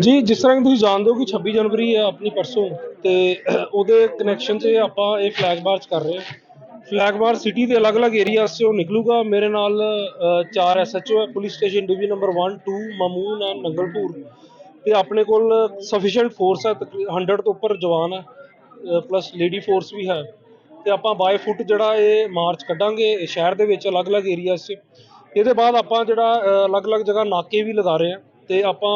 ਜੀ ਜਿਸ ਤਰ੍ਹਾਂ ਤੁਸੀਂ ਜਾਣਦੇ ਹੋ ਕਿ 26 ਜਨਵਰੀ ਹੈ ਆਪਣੀ ਪਰਸੋਂ ਤੇ ਉਹਦੇ ਕਨੈਕਸ਼ਨ 'ਚ ਆਪਾਂ ਇਹ ਫਲੈਗ ਮਾਰਚ ਕਰ ਰਹੇ ਹਾਂ। ਫਲੈਗ ਮਾਰਚ ਸਿਟੀ ਦੇ ਅਲੱਗ-ਅਲੱਗ ਏਰੀਆ 'ਚ ਉਹ ਨਿਕਲੂਗਾ। ਮੇਰੇ ਨਾਲ ਅ, ਚਾਰ ਐਸਐਚਓ ਹੈ police station division number 1 2 Mamun and Nangalpur ਤੇ ਆਪਣੇ ਕੋਲ ਸਫੀਸ਼ੀਐਂਟ ਫੋਰਸ ਹੈ ਤਕਰੀਬਨ 100 ਤੋਂ ਉੱਪਰ ਜਵਾਨ ਹੈ ਪਲੱਸ ਲੇਡੀ ਫੋਰਸ ਵੀ ਹੈ। ਤੇ ਆਪਾਂ ਬਾਈ ਫੁੱਟ ਜਿਹੜਾ ਇਹ ਮਾਰਚ ਕੱਢਾਂਗੇ ਸ਼ਹਿਰ ਦੇ ਵਿੱਚ ਅਲੱਗ-ਅਲੱਗ ਏਰੀਆ 'ਚ। ਇਹਦੇ ਬਾਅਦ ਆਪਾਂ ਜਿਹੜਾ ਅਲੱਗ-ਅਲੱਗ ਜਗ੍ਹਾ ਨਾਕੇ ਵੀ ਲਗਾ ਰਹੇ ਹਾਂ। ਤੇ ਆਪਾਂ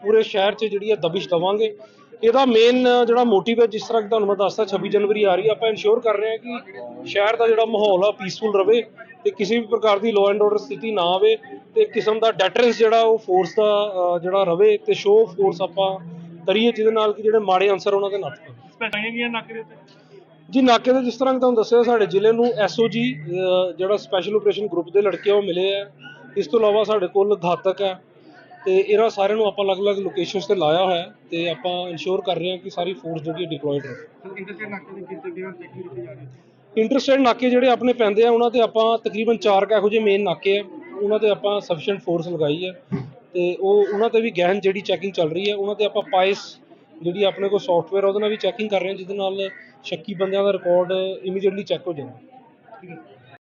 ਪੂਰੇ ਸ਼ਹਿਰ 'ਚ ਜਿਹੜੀ ਹੈ ਦਬਿਸ਼ ਦਵਾਂਗੇ। ਇਹਦਾ ਮੇਨ ਜਿਹੜਾ ਮੋਟਿਵ ਹੈ ਜਿਸ ਤਰ੍ਹਾਂ ਕਿ ਤੁਹਾਨੂੰ ਮੈਂ ਦੱਸਦਾ 26 ਜਨਵਰੀ ਆ ਰਹੀ ਹੈ। ਆਪਾਂ ਇਨਸ਼ੋਰ ਕਰ ਰਹੇ ਹਾਂ ਕਿ ਸ਼ਹਿਰ ਦਾ ਜਿਹੜਾ ਮਾਹੌਲ ਆ ਪੀਸਫੁਲ ਰਵੇ ਤੇ ਕਿਸੇ ਵੀ ਪ੍ਰਕਾਰ ਦੀ ਲਾਅ ਐਂਡ ਆਰਡਰ ਸਥਿਤੀ ਨਾ ਆਵੇ ਤੇ ਕਿਸਮ ਦਾ ਡੈਟਰੈਂਸ ਜਿਹੜਾ ਉਹ ਫੋਰਸ ਦਾ ਜਿਹੜਾ ਰਵੇ ਤੇ ਸ਼ੋਅ ਫੋਰਸ ਆਪਾਂ ਕਰੀਏ ਜਿਹਦੇ ਨਾਲ ਕਿ ਜਿਹੜੇ ਮਾੜੇ ਅਨਸਰ ਉਹਨਾਂ ਦੇ ਨੱਥ ਉੱਤੇ? ਜੀ ਨਾਕੇ ਦੇ ਜਿਸ ਤਰ੍ਹਾਂ ਕਿ ਤੁਹਾਨੂੰ ਦੱਸਿਆ ਸਾਡੇ ਜ਼ਿਲ੍ਹੇ ਨੂੰ ਐਸਓਜੀ ਜਿਹੜਾ ਸਪੈਸ਼ਲ ਆਪਰੇਸ਼ਨ ਗਰੁੱਪ ਦੇ ਲੜਕੇ ਉਹ ਮਿਲੇ ਆ। ਇਸ ਤੋਂ ਇਲਾਵਾ ਸਾਡੇ ਕੋਲ ਘਾਤਕ ਹੈ। ਤੇ ਇਹਨਾਂ ਸਾਰਿਆਂ ਨੂੰ ਆਪਾਂ ਅਲੱਗ-ਅਲੱਗ ਲੋਕੇਸ਼ਨਸ ਤੇ ਲਾਇਆ ਹੋਇਆ ਹੈ ਤੇ ਆਪਾਂ ਇਨਸ਼ੋਰ ਕਰ ਰਹੇ ਹਾਂ ਕਿ ਸਾਰੀ ਫੋਰਸ ਜਿਹੜੀ ਡਿਪਲੋਇਡ ਰਹੇ ਇੰਟਰਸਟੇਟ ਨਾਕੇ ਦੇ ਕਿਤੇ ਕਿਤੇ ਚੈਕਿੰਗ ਕੀਤੀ ਜਾ ਰਹੀ ਹੈ ਇੰਟਰਸਟੇਡ ਨਾਕੇ ਜਿਹੜੇ ਆਪਣੇ ਪੈਂਦੇ ਆ ਉਹਨਾਂ ਤੇ ਆਪਾਂ ਤਕਰੀਬਨ 4 ਕੁ ਇਹੋ ਜਿਹੇ ਮੇਨ ਨਾਕੇ ਆ ਉਹਨਾਂ ਤੇ ਆਪਾਂ ਸਫੀਸ਼ੀਐਂਟ ਫੋਰਸ ਲਗਾਈ ਹੈ ਤੇ ਉਹ ਉਹਨਾਂ ਤੇ ਵੀ ਗਹਿਨ ਜਿਹੜੀ ਚੈਕਿੰਗ ਚੱਲ ਰਹੀ ਹੈ ਉਹਨਾਂ ਤੇ ਆਪਾਂ ਪਾਈਸ ਜਿਹੜੀ ਆਪਣੇ ਕੋਲ ਸੌਫਟਵੇਅਰ ਉਹਦੇ ਨਾਲ ਵੀ ਚੈਕਿੰਗ ਕਰ ਰਹੇ ਹਾਂ ਜਿਹਦੇ ਨਾਲ ਸ਼ੱਕੀ ਬੰਦਿਆਂ ਦਾ ਰਿਕਾਰਡ ਇਮੀਡੀਏਟਲੀ ਚੈੱਕ ਹੋ ਹੈ।